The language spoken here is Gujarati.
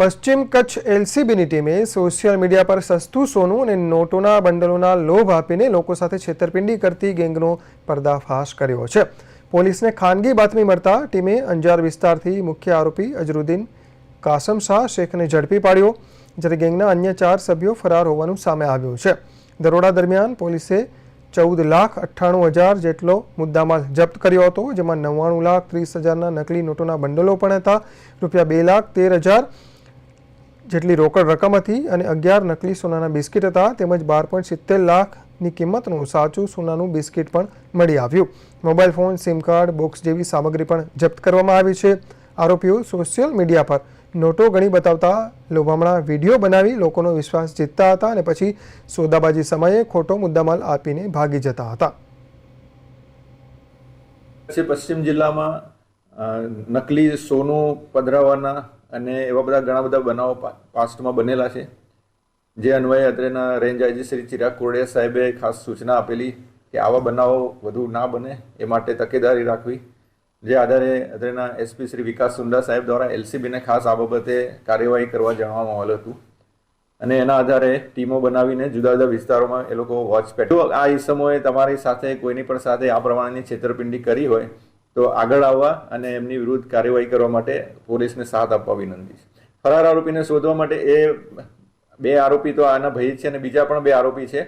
પશ્ચિમ કચ્છ એલસીબીની ટીમે સોશિયલ મીડિયા પર સસ્તું સોનું અને નોટોના બંડલોના લોભ આપીને લોકો સાથે છેતરપિંડી કરતી ગેંગનો પર્દાફાશ કર્યો છે. પોલીસને ખાનગી બાતમી મળતા ટીમે અંજાર વિસ્તારથી મુખ્ય આરોપી અજરુદ્દીન કાસમ શાહ શેખને ઝડપી પાડ્યો, જ્યારે ગેંગના અન્ય ચાર સભ્યો ફરાર હોવાનું સામે આવ્યું છે. દરોડા દરમિયાન પોલીસે ચૌદ લાખ અઠ્ઠાણું હજાર જેટલો મુદ્દામાલ જપ્ત કર્યો હતો, જેમાં નવ્વાણું લાખ ત્રીસ હજારના નકલી નોટોના બંડલો પણ હતા. રૂપિયા બે લાખ તેર હજાર જેટલી રોકડ રકમ હતી અને અગિયાર નકલી સોનાના બિસ્કિટ હતા, તેમજ બાર પોઈન્ટ સિત્તેર લાખની કિંમતનું સાચું સોનાનું બિસ્કિટ પણ મળી આવ્યું. Mobile phone, sim card, box જેવી સામગ્રી પણ જપ્ત કરવામાં આવી છે. આરોપીઓ સોશિયલ મીડિયા પર નોટો ગણી બતાવતા લોભામણા વીડિયો બનાવી લોકોનો વિશ્વાસ જીતતા હતા અને પછી સોદાબાજી સમયે ખોટો મુદ્દામાલ આપીને ભાગી જતા હતા. પશ્ચિમ જિલ્લામાં નકલી સોનું પધરાવવાના અને એવા બધા ઘણા બધા બનાવો પાસ્ટમાં બનેલા છે. જે અન્વયે અત્રેના રેન્જ આઈજી શ્રી ચિરાગ કોરડિયા સાહેબે ખાસ સૂચના આપેલી કે આવા બનાવો વધુ ના બને એ માટે તકેદારી રાખવી. જે આધારે અત્રેના એસપી શ્રી વિકાસ સુંડા સાહેબ દ્વારા એલસીબીને ખાસ આ બાબતે કાર્યવાહી કરવા જણાવવામાં આવેલું હતું. અને એના આધારે ટીમો બનાવીને જુદા જુદા વિસ્તારોમાં એ લોકો વોચ પેટ આ ઈસમોએ તમારી સાથે કોઈની પણ સાથે આ પ્રમાણેની છેતરપિંડી કરી હોય તો આગળ આવવા અને એમની વિરુદ્ધ કાર્યવાહી કરવા માટે પોલીસને સાથ આપવા વિનંતી છે. ફરાર આરોપીને શોધવા માટે એ બે આરોપી તો આના ભય છે અને બીજા પણ બે આરોપી છે.